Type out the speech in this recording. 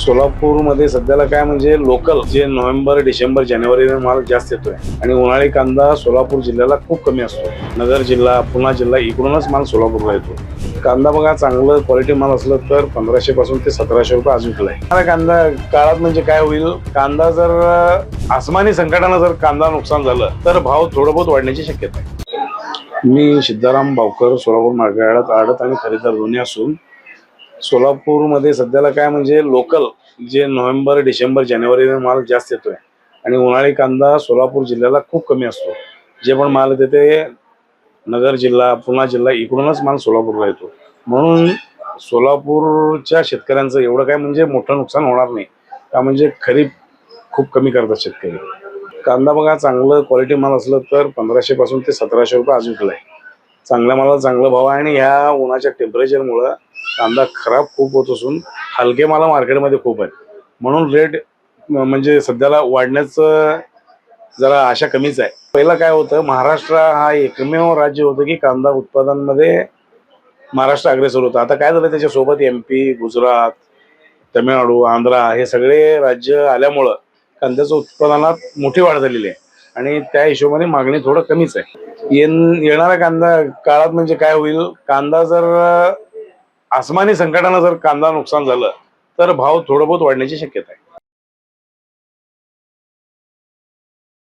सोलापूरमध्ये सध्याला काय म्हणजे लोकल जे नोव्हेंबर डिसेंबर जानेवारी माल जास्त येतोय. आणि उन्हाळी कांदा सोलापूर जिल्ह्याला खूप कमी असतो. नगर जिल्हा पुणा जिल्हा इकडूनच माल सोलापूरला येतो. कांदा बघा चांगलं क्वालिटी माल असलं तर पंधराशे पासून ते सतराशे रुपये अजून आहे. आहे कांदा काळात म्हणजे काय होईल? कांदा जर आसमानी संकटानं जर कांदा नुकसान झालं तर भाव थोडं बहुत वाढण्याची शक्यता आहे. मी सिद्धाराम भावकर सोलापूर मार्केटात आडत आणि खरेदीदार दोन्ही असून सोलापूरमध्ये सध्याला काय म्हणजे लोकल जे नोव्हेंबर डिसेंबर जानेवारी माल जास्त येतोय. आणि उन्हाळी कांदा सोलापूर जिल्ह्याला खूप कमी असतो. जे पण माल येते ते नगर जिल्हा पुणा जिल्हा इकडूनच माल सोलापूरला येतो. म्हणून सोलापूरच्या शेतकऱ्यांचं एवढं काय म्हणजे मोठं नुकसान होणार नाही. का म्हणजे खरीप खूप कमी करतात शेतकरी. कांदा बघा चांगलं क्वालिटी माल असलं तर पंधराशे पासून ते सतराशे रुपये आज विकलाय चांगल्या मालाला चांगला भाव आहे आणि ह्या उन्हाच्या टेम्परेचरमुळं कांदा खराब खूप होत असून हलके माला मार्केटमध्ये खूप आहेत. म्हणून रेट म्हणजे सध्याला वाढण्याचं जरा आशा कमीच आहे. पहिलं काय होतं महाराष्ट्र हा एकमेव राज्य होतं की कांदा उत्पादनामध्ये महाराष्ट्र अग्रेसर होतं. आता काय झालं त्याच्यासोबत एम पी गुजरात तमिळनाडू आंध्रा हे सगळे राज्य आल्यामुळं कांद्याचं उत्पादनात मोठी वाढ झालेली आहे. आणि त्या हिशोबाने मागणी थोडं कमीच आहे. येणाऱ्या येणारा कांदा काळात म्हणजे काय होईल? कांदा जर आसमानी संकटानं जर कांदा नुकसान झालं तर भाव थोडं बहुत वाढण्याची शक्यता आहे.